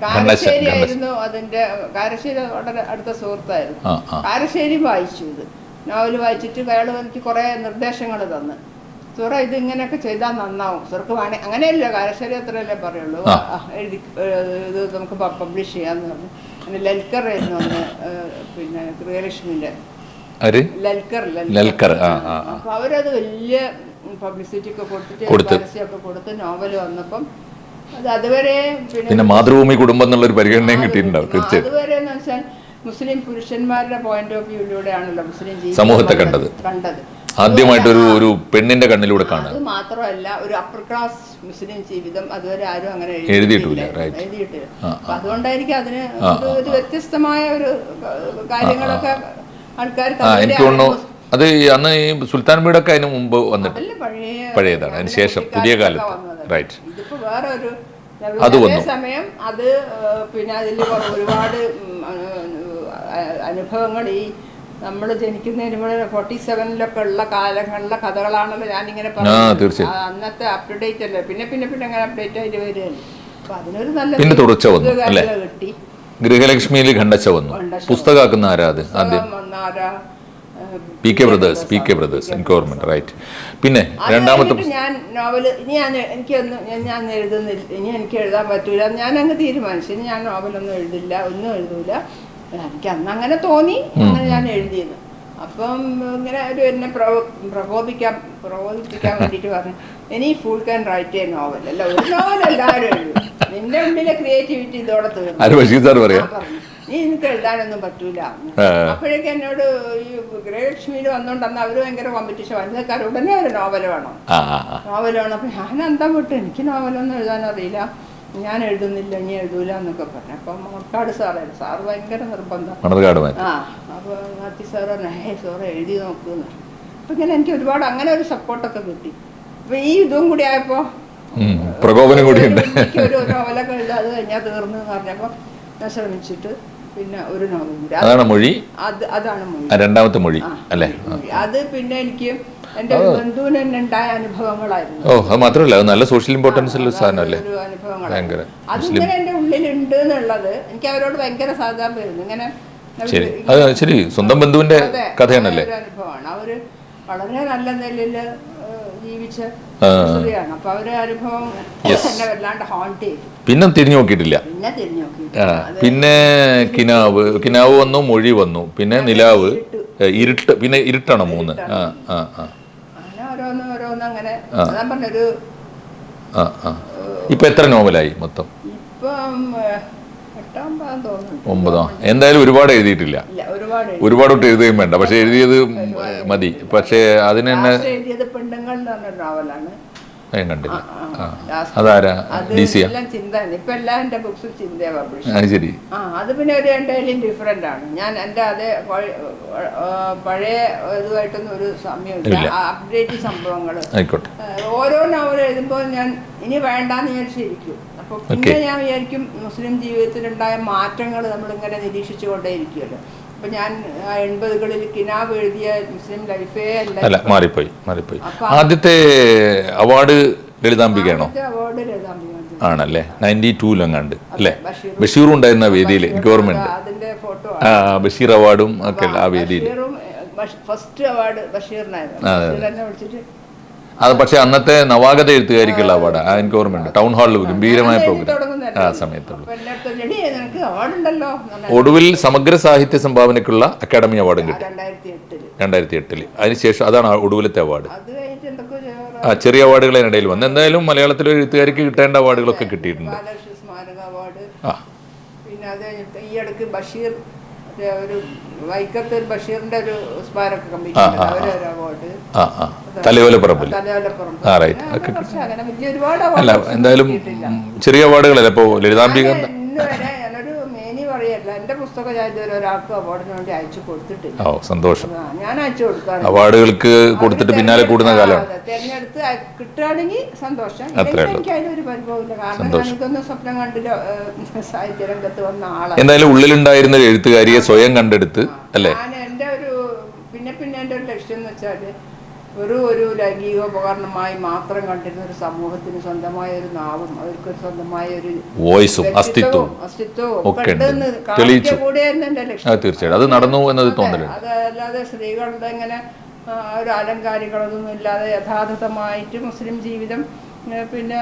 കാരശ്ശേരി ആയിരുന്നു അതിന്റെ കാരശ്ശേരി വളരെ അടുത്ത സുഹൃത്തായിരുന്നു. കാരശ്ശേരി വായിച്ചു ഇത്. നോവൽ വായിച്ചിട്ട് അയാൾ എനിക്ക് കുറേ നിർദ്ദേശങ്ങൾ തന്ന്. സുറ ഇത് ഇങ്ങനെയൊക്കെ ചെയ്താൽ നന്നാവും. സുറക്ക് വേണേ അങ്ങനെയല്ല കാരശ്ശേരി അത്രയല്ലേ പറയുള്ളൂ. എഴുതി ഇത് നമുക്ക് പബ്ലിഷ് ചെയ്യാന്ന് പറഞ്ഞു. ലൽക്കർ ആയിരുന്നു അന്ന് പിന്നെ ഗൃഹലക്ഷ്മിന്റെ. ആര് ലൽക്കർ ലൽക്കർ, ആ, ആ. അപ്പൊ അവരത് വലിയ പബ്ലിസിറ്റി ഒക്കെ കൊടുത്തിട്ട് കൊടുത്ത്. പരസ്യമൊക്കെ കൊടുത്ത് നോവൽ വന്നപ്പം അത് അതുവരെ പിന്നെ മാതൃഭൂമി കുടുംബം എന്നുള്ളൊരു പരിഗണനയും അത് കിട്ടിയിട്ടുണ്ടാവും കിട്ടി. തീർച്ചയായും അതുവരെ എന്ന് വെച്ചാൽ മുസ്ലിം പുരുഷന്മാരുടെ പോയിന്റ് ഓഫ് വ്യൂയിലൂടെയാണല്ലോ മുസ്ലിം സമൂഹത്തെ കണ്ടത്. കണ്ടത്. ആദ്യമായിട്ട് ആദ്യമായിട്ടൊരു ഒരു പെണ്ണിന്റെ കണ്ണിലൂടെ കാണുക അത് മാത്രമല്ല ഒരു അപ്പർ ക്ലാസ് മുസ്ലിം ജീവിതം അതുവരെ ആരും അങ്ങനെ എഴുതിയിട്ടില്ല, എഴുതിയിട്ടില്ല. അതുകൊണ്ടായിരിക്കും അതിന് ഒരു- ഒരു വ്യത്യസ്തമായ ഒരു കാര്യങ്ങളൊക്കെ ആൾക്കാർ എനിക്ക് തോന്നുന്നു അത് അന്ന് ഈ സുൽത്താൻ വീടൊക്കെ അതിന് മുമ്പ് വന്നിട്ട് പഴയതാണ്. അതിന് ശേഷം, പുതിയ കാലത്ത്. റൈറ്റ് അത് വന്നു. സമയം അത് പിന്നെ അതിൽ ഒരുപാട് അനുഭവങ്ങൾ ഈ നമ്മൾ ജനിക്കുന്നതിന് മുമ്പ് ഫോർട്ടി സെവനിലൊക്കെ ഉള്ള കാലങ്ങളിലെ കഥകളാണല്ലോ ഞാനിങ്ങനെ പറഞ്ഞു അന്നത്തെ അപ് ടു ഡേറ്റ് അല്ലേ പിന്നെ പിന്നെ പിന്നെ അങ്ങനെ അപ്ഡേറ്റ് ആയിട്ട് വരികയല്ലേ അപ്പൊ അതിനൊരു നല്ല? കിട്ടി ഗൃഹലക്ഷ്മിയിൽ ഖണ്ഡച്ച വന്നു. പുസ്തകമാക്കുന്ന ആരാ അത് ആദ്യം? P K Brothers P K Brothers encouragement right. പിന്നെ രണ്ടാമത്തെ ഞാൻ നോവൽ ഇനി ഞാൻ എനിക്കൊന്നും ഞാൻ എഴുതുന്നില്ല. ഇനി എനിക്ക് എഴുതാൻ പറ്റൂല. ഞാൻ അങ്ങ് തീരുമാനിച്ചു. ഇനി ഞാൻ നോവലൊന്നും എഴുതില്ല ഒന്നും എഴുതൂല. എനിക്ക് അന്ന് അങ്ങനെ തോന്നി അങ്ങനെ ഞാൻ എഴുതിയത് അപ്പം ഇങ്ങനെ ഒരു എന്നെ പ്രവോ പ്രകോപിക്കാൻ പ്രകോപിപ്പിക്കാൻ വേണ്ടിയിട്ട് പറഞ്ഞു. ഇനി full can write a novel അല്ല ഒരു നോവൽ എല്ലാവരും എഴുതും നിന്റെ ഉള്ളിലെ ക്രിയേറ്റിവിറ്റി ഇതോടെ തീർന്നു. നീ എനിക്ക് എഴുതാനൊന്നും പറ്റൂല. അപ്പോഴേക്ക് എന്നോട് ഈ ഗൃഹലക്ഷ്മിയിൽ വന്നോണ്ട് അന്ന് അവർ ഭയങ്കര കോമ്പറ്റീഷൻ വനിതക്കാർ ഉടനെ ഒരു നോവൽ വേണം. നോവൽ വേണം. അപ്പൊ ഞാൻ എന്താ വിട്ടു? എനിക്ക് നോവലൊന്നും എഴുതാൻ അറിയില്ല ഞാൻ എഴുതുന്നില്ല ഇനി എഴുതൂല എന്നൊക്കെ പറഞ്ഞു. അപ്പം മൊട്ടാട് സാറേ സാറ് ഭയങ്കര നിർബന്ധം. മണർകാട് ആ അപ്പോൾ നാത്തി സാറ് പറഞ്ഞു ഹേ സാറ് എഴുതി നോക്കുന്നു അപ്പം ഇങ്ങനെ എനിക്ക് ഒരുപാട് അങ്ങനെ ഒരു സപ്പോർട്ടൊക്കെ കിട്ടി. അപ്പം ഈ ഇതും കൂടി ആയപ്പോൾ. പ്രകോപനം കൂടി ഒരു എഴുതാം അത് കഴിഞ്ഞാൽ തീർന്നു എന്ന് പറഞ്ഞപ്പോൾ ഞാൻ ശ്രമിച്ചിട്ട് പിന്നെ ഒരു നോവൽ അതാണ് മൊഴി. അത് അതാണ് മൊഴി. രണ്ടാമത്തെ മൊഴി അല്ലേ. അത് പിന്നെ എനിക്ക് എന്റെ ഒരു ബന്ധുവിന് തന്നെ ഉണ്ടായ അനുഭവങ്ങളായിരുന്നു. ഓ അത് മാത്രമല്ല അത് നല്ല സോഷ്യൽ ഇമ്പോർട്ടൻസ് ഉള്ള സാധനമല്ലേ? ഒരു അനുഭവങ്ങളായിരുന്നു. ഭയങ്കര. അതിങ്ങനെ എന്റെ ഉള്ളിലുണ്ട് എന്നുള്ളത് എനിക്ക് അവരോട് ഭയങ്കര സാധാരണയായിരുന്നു ഇങ്ങനെ അവർ ശരി. അത് ശരി. സ്വന്തം ബന്ധുവിന്റെ അതെ, കഥയാണല്ലേ? ഒരു അനുഭവമാണ്. അവർ വളരെ നല്ല നിലയിൽ ജീവിച്ച. സ്ത്രീയാണ്. അപ്പൊ അവരെ അനുഭവം എന്നെ വല്ലാണ്ട് ഹോണ്ട് ചെയ്തു. പിന്നെ തിരിഞ്ഞു നോക്കിയിട്ടില്ല. പിന്നെ തിരിഞ്ഞു നോക്കി ആ, പിന്നെ കിനാവ് കിനാവ് വന്നു മൊഴി വന്നു. പിന്നെ നിലാവ് ഏ, ഇരുട്ട്. പിന്നെ ഇരുട്ടാണ് മൂന്ന്? ആ ആ ആ. ഓരോന്ന് ഓരോന്ന് അങ്ങനെ ഞാൻ പറഞ്ഞൊരു ആ ആ. ഇപ്പൊ എത്ര നോവലായി മൊത്തം? ഒമ്പതോ? എന്തായാലും ഒരുപാട് എഴുതിയിട്ടില്ല. ഒരുപാട് ഒട്ട് എഴുതുകയും വേണ്ട. പക്ഷെ എഴുതിയത് മതി. പക്ഷേ അതിന് തന്നെ ഞാൻ കണ്ടില്ല. അതാരാ? ഡി സി ശരി ആ അത് പിന്നെ ഒരു രണ്ടായാലും ഡിഫറെന്റ് ആണ്. ഞാൻ എന്റെ അതേ പഴയ ഇതുമായിട്ടൊന്നും ഒരു. സമയമില്ല. അപ്ഡേറ്റ് സംഭവങ്ങൾ ആയിക്കോട്ടെ. ഓരോ നോവൽ എഴുതുമ്പോൾ ഞാൻ ഇനി വേണ്ടാന്ന് വിചാരിച്ചിരിക്കും അപ്പോൾ പിന്നെ ഞാൻ വിചാരിക്കും മുസ്ലിം ജീവിതത്തിലുണ്ടായ മാറ്റങ്ങൾ നമ്മളിങ്ങനെ നിരീക്ഷിച്ചു കൊണ്ടേയിരിക്കുമല്ലോ അപ്പൊ ഞാൻ ആ എൺപതുകളിൽ കിനാവ് എഴുതിയ മുസ്ലിം ലൈഫേ അല്ല. മാറിപ്പോയി മാറിപ്പോയി. ആദ്യത്തെ അവാർഡ് ലളിതാംബികയാണോ? അവാർഡ് ആണല്ലേ? നയന്റി ടൂലെങ്ങാണ്ട് അല്ലേ? ബഷീർ ഉണ്ടായിരുന്ന വേദിയിൽ എനിക്ക് ഓർമ്മയുണ്ട് ആ ബഷീർ അവാർഡും ഒക്കെ ആ വേദിയിൽ ഫസ്റ്റ് അവാർഡ് ബഷീറിനായിരുന്നു. അതെ, പക്ഷെ അന്നത്തെ നവാഗത എഴുത്തുകാരിക്കുള്ള അവാർഡ്. എനിക്ക് ഓർമ്മയുണ്ട്. ടൗൺ ഹാളിൽ ഗംഭീരമായ പ്രോഗ്രാം. ആ സമയത്തുള്ളു. സമയത്തുള്ളൂ അപ്പൊ എന്റെ അടുത്ത് "എടീ, നിനക്ക് അവാർഡ് ഉണ്ടല്ലോ എന്ന് പറഞ്ഞു. ഒടുവിൽ സമഗ്ര സാഹിത്യ സംഭാവനയ്ക്കുള്ള അക്കാദമി അവാർഡും കിട്ടി. രണ്ടായിരത്തി എട്ടിൽ അതിനുശേഷം അതാണ് ഒടുവിലത്തെ അവാർഡ്. ആ ചെറിയ അവാർഡുകൾ അതിനിടയിൽ വന്നു. എന്തായാലും മലയാളത്തിലെ എഴുത്തുകാർക്ക് കിട്ടേണ്ട അവാർഡുകളൊക്കെ കിട്ടിയിട്ടുണ്ട്. ആ. പിന്നെ അത് ഈ ഇടയ്ക്ക് ബഷീർ ഒരു- വൈക്കത്ത് ഒരു ബഷീറിന്റെ ഒരു സ്മാരക കമ്മിറ്റി അവാർഡ് തലയോലപ്പറമ്പിൽ അങ്ങനെ വലിയ ഒരുപാട് അല്ല എന്തായാലും ചെറിയ അവാർഡുകളല്ല? ഇപ്പോൾ ലളിതാംബിക ഞാൻ എന്റെ പുസ്തകം ഞാൻ ഇതുവരെ ഒരാൾക്ക് അവാർഡിന് വേണ്ടി അയച്ചു കൊടുത്തിട്ടില്ല. ഓ സന്തോഷം. ആ, ഞാൻ അയച്ചു കൊടുക്കാറ് അവാർഡുകൾക്ക് കൊടുത്തിട്ട് പിന്നാലെ കൂടുന്ന കാലമാണ് തെരഞ്ഞെടുത്ത് അയ- കിട്ടുകയാണെങ്കിൽ സന്തോഷം. ഇല്ലെങ്കിൽ ഉള്ളൂ. എനിക്ക് അതിനൊരു പരിഭവമില്ല. കാരണം. എനിക്കൊന്നും സ്വപ്നം കണ്ടില്ല ഏഹ്, സാഹിത്യ രംഗത്ത് വന്ന ആളാണ് എന്തായാലും ഉള്ളിലുണ്ടായിരുന്ന ഒരു എഴുത്തുകാരിയെ സ്വയം കണ്ടെടുത്ത് അല്ലേ? ഞാൻ എന്റെ ഒരു പിന്നെ പിന്നെ എന്റെ ഒരു ലക്ഷ്യം എന്ന് വെച്ചാൽ വെറും ഒരു ലൈംഗികോപകരണമായി മാത്രം കണ്ടിരുന്ന ഒരു സമൂഹത്തിന് സ്വന്തമായ ഒരു നാവും അവർക്ക് സ്വന്തമായ ഒരു വോയിസും അസ്തിത്വവും അസ്തിത്വവും ഒക്കെ ഉണ്ടെന്ന് തെളിയിച്ചു. കാണിക്കുക കൂടിയായിരുന്നു എന്റെ അത് ലക്ഷ്യം തീർച്ചയായിട്ടും. അത് നടന്നു എന്നത് തോന്നലുണ്ട്. അത് അല്ലാതെ സ്ത്രീകളുടെ ഇങ്ങനെ ഒരു അലങ്കാരികളൊന്നും ഇല്ലാതെ യഥാർത്ഥമായിട്ട് മുസ്ലിം ജീവിതം പിന്നെ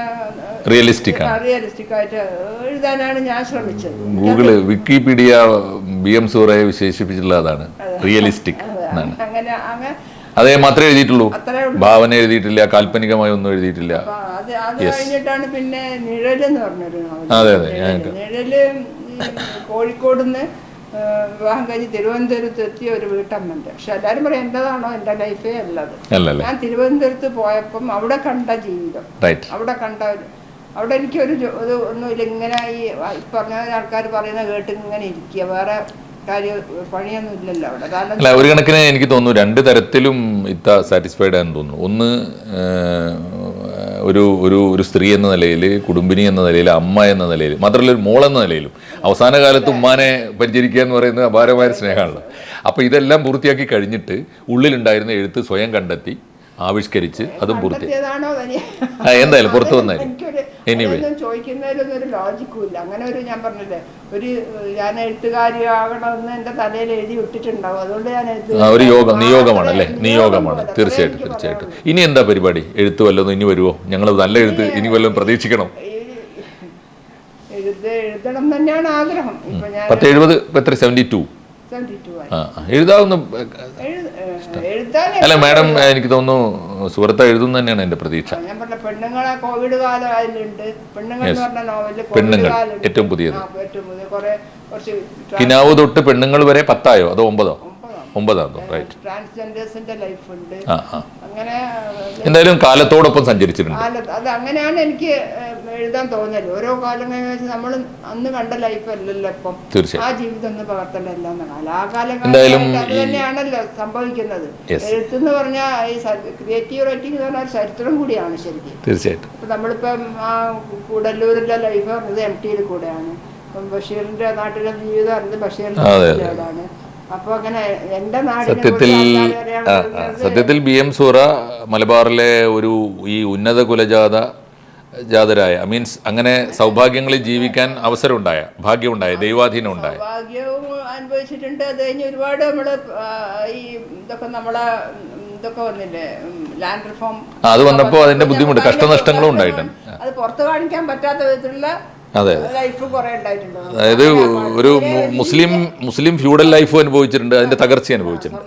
റിയലിസ്റ്റിക്. റിയലിസ്റ്റിക് ആയിട്ട് എഴുതാനാണ് ഞാൻ ശ്രമിച്ചത്. ഗൂഗിൾ വിക്കിപീഡിയ ബി എം സൂറയെ വിശേഷിപ്പിച്ചിട്ടുള്ളതാണ് റിയലിസ്റ്റിക് അങ്ങനെ അങ്ങനെ അതേ മാത്രമേ എഴുതിയിട്ടുള്ളൂ. ഭാവന എഴുതിയിട്ടില്ല കാൽപ്പനികമായി ഒന്നും എഴുതിയിട്ടില്ല. പിന്നെ പറഞ്ഞൊരു അതെ, അതെ, നിഴൽ. നിഴൽ ഈ കോഴിക്കോട് നിന്ന് വിവാഹം കഴിഞ്ഞ് തിരുവനന്തപുരത്ത് എത്തിയ ഒരു വീട്ടമ്മന്റെ പക്ഷെ എല്ലാവരും പറയും എന്റെതാണോ എന്റെ ലൈഫേ അല്ലത്. ഞാൻ തിരുവനന്തപുരത്ത് പോയപ്പം അവിടെ കണ്ട ജീവിതം. അവിടെ കണ്ട ഒരു അവിടെ എനിക്കൊരു ഇത് ഒന്നുമില്ല. ഇങ്ങനെ ഈ പറഞ്ഞ ആൾക്കാർ പറയുന്ന കേട്ട് ഇങ്ങനെ ഇരിക്കുക. വേറെ അല്ല ഒരു കണക്കിന് എനിക്ക് തോന്നുന്നു രണ്ട് തരത്തിലും ഇത്ത സാറ്റിസ്ഫൈഡ് ആണെന്ന് തോന്നുന്നു. ഒന്ന് ഒരു ഒരു ഒരു സ്ത്രീ എന്ന നിലയിൽ കുടുംബിനി എന്ന നിലയിൽ അമ്മ എന്ന നിലയിൽ മാത്രമല്ല ഒരു മോൾ എന്ന നിലയിലും. അവസാന കാലത്ത് ഉമ്മാനെ പരിചരിക്കുക എന്ന് പറയുന്നത് അപാരമായ സ്നേഹമാണല്ലോ. അപ്പോൾ ഇതെല്ലാം പൂർത്തിയാക്കി കഴിഞ്ഞിട്ട് ഉള്ളിലുണ്ടായിരുന്ന എഴുത്ത് സ്വയം കണ്ടെത്തി ആവിഷ്കരിച്ച് അതും പൂർത്തി എന്തായാലും പുറത്തു വന്നാലും എനിവേ ചോദിക്കുന്നതിലൊന്നും ഒരു ലോജിക്കും ഇല്ല അങ്ങനെ ഒരു ഞാൻ പറഞ്ഞില്ലേ ഒരു ഞാൻ എഴുത്തുകാരിയാകണമെന്ന് എന്റെ തലയിൽ എഴുതി വിട്ടിട്ടുണ്ടാവും അതുകൊണ്ട് ഞാൻ ഒരു യോഗം നിയോഗമാണ് അല്ലേ നിയോഗമാണ്. തീർച്ചയായിട്ടും തീർച്ചയായിട്ടും ഇനി എന്താ പരിപാടി എഴുത്ത് വല്ലതും ഇനി വരുമോ ഞങ്ങൾ നല്ല എഴുത്ത് ഇനി വല്ലതും പ്രതീക്ഷിക്കണം എഴുതണം തന്നെയാണ് ആഗ്രഹം പത്ത് എഴുപത് എത്ര സെവന്റി ടു എഴുതാവുന്ന എഴുത- അല്ല മാഡം എനിക്ക് തോന്നുന്നു സുഹൃത്ത് എഴുതുന്ന തന്നെയാണ് എന്റെ പ്രതീക്ഷ. പെണ്ണുങ്ങളെ കോവിഡ് കാലം അതിലുണ്ട് പെണ്ണുങ്ങൾ ഏറ്റവും പുതിയത്. കിനാവ് തൊട്ട് പെണ്ണുങ്ങൾ വരെ പത്തായോ? അതോ ഒമ്പതോ. ഒമ്പതാണ് റൈറ്റ് ട്രാൻസ്ജെൻഡേഴ്സിന്റെ ലൈഫ് ഉണ്ട് അങ്ങനെ എന്തായാലും കാലത്തോടൊപ്പം സഞ്ചരിച്ചിട്ടുണ്ട്. അത് അങ്ങനെയാണ് എനിക്ക് എഴുതാൻ തോന്നൽ. ഓരോ കാലം വെച്ച് നമ്മൾ അന്ന് കണ്ട ലൈഫ് അല്ലല്ലോ ഇപ്പം. ആ ജീവിതം ഒന്ന് പകർത്തലല്ല എന്നാണ് ആ കാലം അത് തന്നെയാണല്ലോ സംഭവിക്കുന്നത്. എഴുത്ത് എഴുത്തെന്ന് പറഞ്ഞാൽ ഈ ക്രിയേറ്റീവ് റൈറ്റിംഗ് എന്ന് പറഞ്ഞാൽ ചരിത്രം കൂടിയാണ് ശരിക്കും. തീർച്ചയായിട്ടും. ഇപ്പം നമ്മളിപ്പം ആ കൂടല്ലൂരിലെ ലൈഫ് പറഞ്ഞത് എം ടിയിൽ കൂടെയാണ്. ബഷീറിന്റെ നാട്ടിലെ ജീവിതം അറിഞ്ഞത് ബഷീറിന്റെ അതെ, സത്യത്തിൽ സത്യത്തിൽ ബി എം സൂറ മലബാറിലെ ഒരു ഈ ഉന്നത കുലജാത ജാതരായ മീൻസ് അങ്ങനെ സൗഭാഗ്യങ്ങളിൽ ജീവിക്കാൻ അവസരമുണ്ടായ ഭാഗ്യമുണ്ടായ ദൈവാധീനം ഉണ്ടായ ഭാഗ്യവും അനുഭവിച്ചിട്ടുണ്ട്. അത് കഴിഞ്ഞ് ഒരുപാട് നമ്മൾ ഈ ഇതൊക്കെ നമ്മളെ ഇതൊക്കെ വന്നില്ലേ ലാൻഡ് റിഫോം അത് വന്നപ്പോ അതിന്റെ ബുദ്ധിമുട്ട്, കഷ്ടനഷ്ടങ്ങളും ഉണ്ടായിട്ടുണ്ട്. അത് പുറത്ത് കാണിക്കാൻ പറ്റാത്ത വിധത്തിലുള്ള അതെ. അതായത് ഒരു മുസ്ലിം മുസ്ലിം ഫ്യൂഡൽ ലൈഫ് അനുഭവിച്ചിട്ടുണ്ട് അതിന്റെ തകർച്ച അനുഭവിച്ചിട്ടുണ്ട്.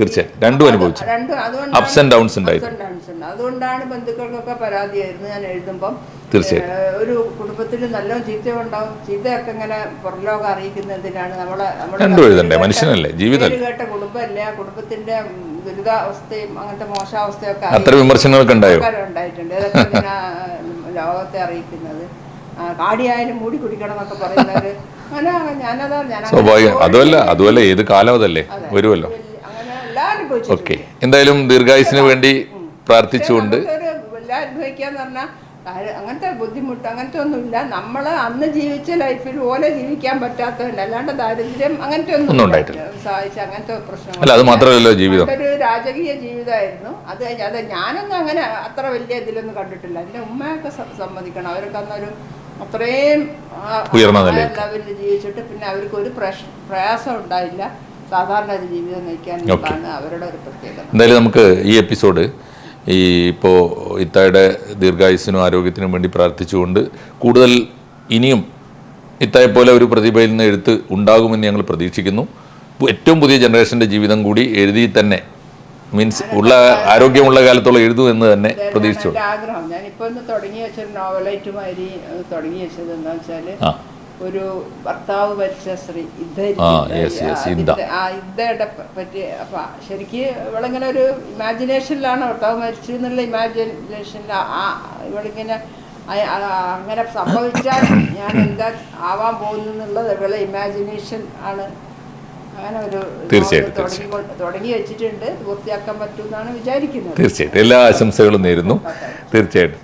തീർച്ചയായും. രണ്ടും അനുഭവിച്ചു. രണ്ടും ആൻഡ് ഡൗൺസ് and downs ഉണ്ടായി. ups ഉണ്ട്. അതുകൊണ്ടാണ് ബന്ധുക്കൾക്കൊക്കെ പരാതിയായിരുന്നു ഞാൻ എഴുതുമ്പം. തീർച്ചയായും. ഒരു കുടുംബത്തിൽ നല്ല ചീത്തയുണ്ടാവും. ചീത്തയൊക്കെ ഇങ്ങനെ പുറലോകം അറിയിക്കുന്നതിനാണ് നമ്മളെ രണ്ടും എഴുതണ്ടേ? മനുഷ്യനല്ലേ? ജീവിതം കേട്ട കുടുംബമല്ലേ? ആ കുടുംബത്തിന്റെ ദുരിതാവസ്ഥയും അങ്ങനത്തെ മോശാവസ്ഥയൊക്കെ അത്ര വിമർശനങ്ങളൊക്കെ ഉണ്ടായിട്ടുണ്ട് ലോകത്തെ അറിയിക്കുന്നത്. കാടിയായാലും മൂടി കുടിക്കണം എന്നൊക്കെ പറയുന്നവര് സ്വാഭാവികം. അതുമല്ല അതുമല്ല ഏത് കാലം അതല്ലേ വരുമല്ലോ. ഓക്കെ. എന്തായാലും ദീർഘായുസിന് വേണ്ടി പ്രാർത്ഥിച്ചുകൊണ്ട് എല്ലാം അനുഭവിക്കാന്ന് പറഞ്ഞാൽ അങ്ങനത്തെ ബുദ്ധിമുട്ട് അങ്ങനത്തെ ഒന്നുമില്ല നമ്മൾ അന്ന് ജീവിച്ച ലൈഫിൽ പോലെ ജീവിക്കാൻ പറ്റാത്തതുണ്ട്. അല്ലാണ്ട് ദാരിദ്ര്യം അങ്ങനത്തെ ഒന്നും ഉണ്ടായിട്ടില്ല. സഹായിച്ച അങ്ങനത്തെ അല്ല അത് മാത്രമല്ലല്ലോ ജീവിതം. ഒരു രാജകീയ ജീവിതമായിരുന്നു. അത് അത് ഞാനൊന്നും അങ്ങനെ അത്ര വലിയ ഇതിലൊന്നും കണ്ടിട്ടില്ല. എന്റെ ഉമ്മയൊക്കെ സമ്മതിക്കണം. അവരൊക്കെ അന്നൊരു അത്രയും ഉയർന്ന ലെവലിൽ ജീവിച്ചിട്ട് പിന്നെ അവർക്ക് ഒരു പ്രശ് പ്രയാസം ഉണ്ടായില്ല. സാധാരണ ഒരു ജീവിതം നയിക്കാൻ അവരുടെ ഒരു പ്രത്യേകത. എന്തായാലും നമുക്ക് ഈ എപ്പിസോഡ് ഈ ഇപ്പോൾ ഇത്തായുടെ ദീർഘായുസിനും ആരോഗ്യത്തിനും വേണ്ടി പ്രാർത്ഥിച്ചുകൊണ്ട് കൂടുതൽ ഇനിയും ഇത്തായെ പോലെ ഒരു പ്രതിഭയിൽ നിന്ന് എഴുത്ത് ഉണ്ടാകുമെന്ന് ഞങ്ങൾ പ്രതീക്ഷിക്കുന്നു. ഏറ്റവും പുതിയ ജനറേഷന്റെ ജീവിതം കൂടി എഴുതി തന്നെ മീൻസ് ഉള്ള ആരോഗ്യമുള്ള കാലത്തോളം എഴുതുമെന്ന് തന്നെ ഇതായിരുന്നു പ്രതീക്ഷിച്ചു ആഗ്രഹം. ഞാൻ ഇപ്പൊ തുടങ്ങി വെച്ചൊരു നോവലായിട്ട് മാതിരി തുടങ്ങി വെച്ചത് എന്താ വെച്ചാൽ ഒരു ഭർത്താവ് മരിച്ച സ്ത്രീ ഇദ്ധ ആ, ഇദ്ധയുടെ പറ്റി അപ്പൊ ശരിക്ക് ഇവളിങ്ങനെ ഒരു ഇമാജിനേഷനിലാണ് ഭർത്താവ് മരിച്ചു എന്നുള്ള ഇമാജിനേഷനിൽ ആ ഇവളിങ്ങനെ അങ്ങനെ സംഭവിച്ചാൽ ഞാൻ എന്താ ആവാൻ പോകുന്നു എന്നുള്ളത് ഇവളെ ഇമാജിനേഷൻ ആണ്. അങ്ങനെ ഒരു തുടങ്ങി വെച്ചിട്ടുണ്ട്. പൂർത്തിയാക്കാൻ പറ്റുമെന്നാണ് വിചാരിക്കുന്നത്. തീർച്ചയായിട്ടും. എല്ലാ ആശംസകളും നേരുന്നു. തീർച്ചയായിട്ടും.